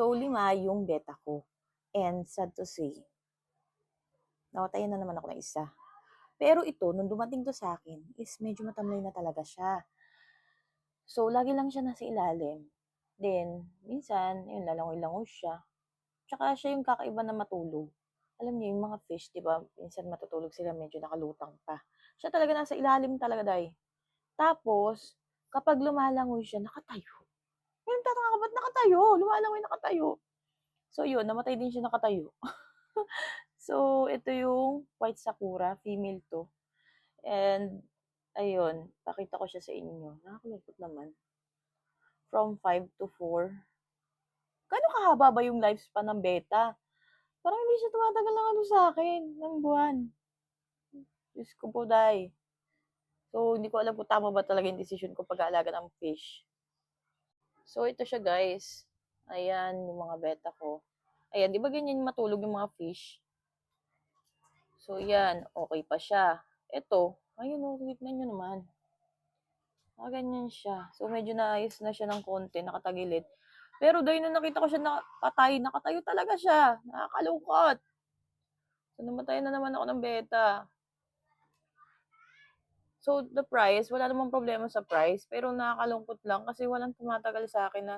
So, lima yung beta ko. And sad to say, nawatayan na naman ako ng isa. Pero ito, nung dumating to sa akin, is medyo matamlay na talaga siya. So, lagi lang siya nasa ilalim. Then, minsan, yun, lalangoy-langoy siya. Tsaka siya yung kakaiba na matulog. Alam niyo, yung mga fish, di ba, minsan matutulog sila, medyo nakalutang pa. Siya talaga nasa ilalim talaga, day. Tapos, kapag lumalangoy siya, nakatayo. Ngayon, tataka ka, ba't nakatayo? Lumalangoy, nakatayo. So, yun, namatay din siya nakatayo. so, ito yung white sakura, female to. And, ayun, pakita ko siya sa inyo. Nakakalungkot naman. From 5 to 4. Gano'ng kahaba ba yung lifespan ng beta? Parang hindi siya tumatagal ng ano sa akin, ng buwan. Diyos ko po, day. So, hindi ko alam kung tama ba talaga yung decision ko pag-aalaga ng fish. So, ito siya, guys. Ayan, yung mga beta ko. Ayan, di ba ganyan matulog yung mga fish? So, yan. Okay pa siya. Ito, ayun o, tignan nyo naman. Ah, ganyan siya. So, medyo naayos na siya ng konti, nakatagilid. Pero dahil nung nakita ko siya nakatay, nakatayo talaga siya. Nakakalungkot. So, namatay na naman ako ng beta. So, the price, wala namang problema sa price. Pero nakakalungkot lang kasi walang tumatagal sa akin na,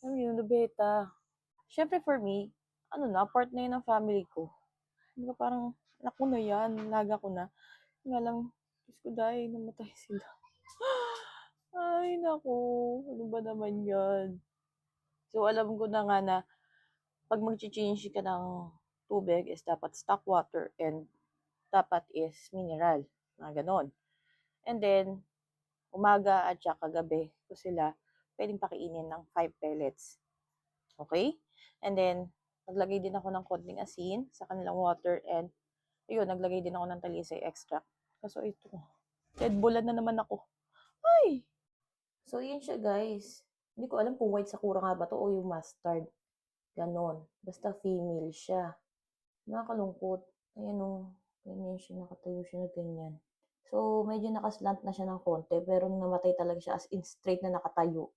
alam yun, the beta. Siyempre for me, ano na, part na yun ng family ko. Di ba parang, anak ko na yan, laga ko na. Nga lang, Diyos ko dahil, namatay sila. Ay, naku, ano ba naman yan? So, alam ko na nga na, pag mag-change ka ng tubig is dapat stock water and dapat is mineral. Mga ganon. And then, umaga at saka gabi ko sila pwedeng pakiinin ng 5 pellets. Okay? And then, naglagay din ako ng konting asin sa kanilang water and ayun, naglagay din ako ng talisay extract. Kaso ito, dead bulan na naman ako. Ay! So, yun siya guys. Hindi ko alam kung white sakura nga ba to o yung mustard. Ganon. Basta female siya. Nakakalungkot. Ayan o. Ganyan siya. Nakatayo siya na ganyan. So, medyo nakaslant na siya ng konti. Pero namatay talaga siya as in straight na nakatayo.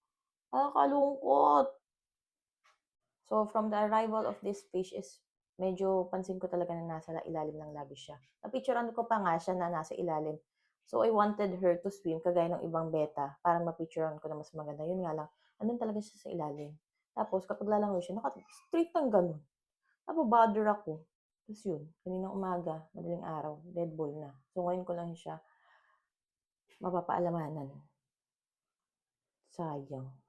Nakakalungkot. So, from the arrival of this fish is medyo pansin ko talaga na nasa ilalim ng labi siya. Napicturean ko pa nga siya na nasa ilalim. So, I wanted her to swim kagaya ng ibang beta para mapicturean ko na mas maganda. Yun nga lang, andun talaga siya sa ilalim. Tapos, kapag lalangoy siya, naka-straight ng ganun. Napabother ako. Tapos yun, kaninang umaga, madaling araw, dead ball na. So, ngayon ko lang siya mapapaalamanan. Sayang.